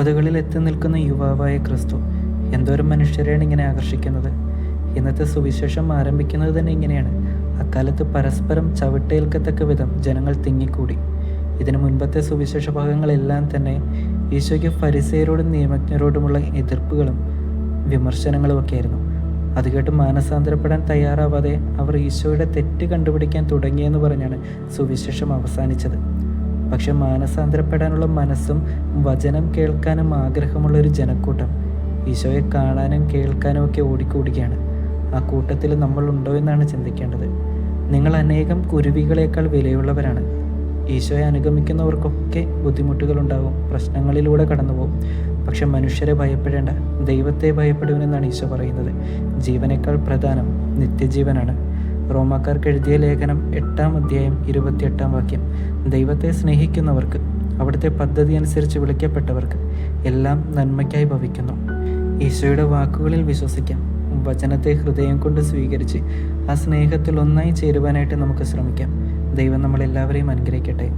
മുപ്പതുകളിൽ എത്തി നിൽക്കുന്ന യുവാവായ ക്രിസ്തു എന്തോരം മനുഷ്യരെയാണ് ഇങ്ങനെ ആകർഷിക്കുന്നത്? ഇന്നത്തെ സുവിശേഷം ആരംഭിക്കുന്നത് തന്നെ ഇങ്ങനെയാണ്. അക്കാലത്ത് പരസ്പരം ചവിട്ടേൽക്കത്തക്ക വിധം ജനങ്ങൾ തിങ്ങിക്കൂടി. ഇതിനു മുൻപത്തെ സുവിശേഷ ഭാഗങ്ങളെല്ലാം തന്നെ ഈശോയ്ക്ക് ഫരിസയരോടും നിയമജ്ഞരോടുമുള്ള എതിർപ്പുകളും വിമർശനങ്ങളും ഒക്കെ ആയിരുന്നു അത് കേട്ട് മാനസാന്തരപ്പെടാൻ തയ്യാറാവാതെ അവർ ഈശോയുടെ തെറ്റ് കണ്ടുപിടിക്കാൻ തുടങ്ങിയെന്ന് പറഞ്ഞാണ് സുവിശേഷം അവസാനിച്ചത്. പക്ഷെ മാനസാന്തരപ്പെടാനുള്ള മനസ്സും വചനം കേൾക്കാനും ആഗ്രഹമുള്ള ഒരു ജനക്കൂട്ടം. ഈശോയെ കാണാനും കേൾക്കാനും ഒക്കെ ഓടിക്കൂടുകയാണ്. ആ കൂട്ടത്തിൽ നമ്മൾ ഉണ്ടോ എന്നാണ് ചിന്തിക്കേണ്ടത്. നിങ്ങൾ അനേകം കുരുവികളേക്കാൾ വിലയുള്ളവരാണ്. ഈശോയെ അനുഗമിക്കുന്നവർക്കൊക്കെ ബുദ്ധിമുട്ടുകളുണ്ടാവും പ്രശ്നങ്ങളിലൂടെ കടന്നു പോകും പക്ഷെ മനുഷ്യരെ ഭയപ്പെടേണ്ട ദൈവത്തെ ഭയപ്പെടുവനെന്നാണ് ഈശോ പറയുന്നത്. ജീവനേക്കാൾ പ്രധാനം നിത്യജീവനാണ്. റോമാക്കാർക്ക് എഴുതിയ ലേഖനം എട്ടാം അധ്യായം ഇരുപത്തിയെട്ടാം വാക്യം. ദൈവത്തെ സ്നേഹിക്കുന്നവർക്ക് അവിടുത്തെ പദ്ധതി അനുസരിച്ച് വിളിക്കപ്പെട്ടവർക്ക് എല്ലാം നന്മയ്ക്കായി ഭവിക്കുന്നു. ഈശോയുടെ വാക്കുകളിൽ വിശ്വസിക്കാം. വചനത്തെ ഹൃദയം കൊണ്ട് സ്വീകരിച്ച് ആ സ്നേഹത്തിൽ ഒന്നായി ചേരുവാനായിട്ട് നമുക്ക് ശ്രമിക്കാം. ദൈവം നമ്മളെല്ലാവരെയും അനുഗ്രഹിക്കട്ടെ.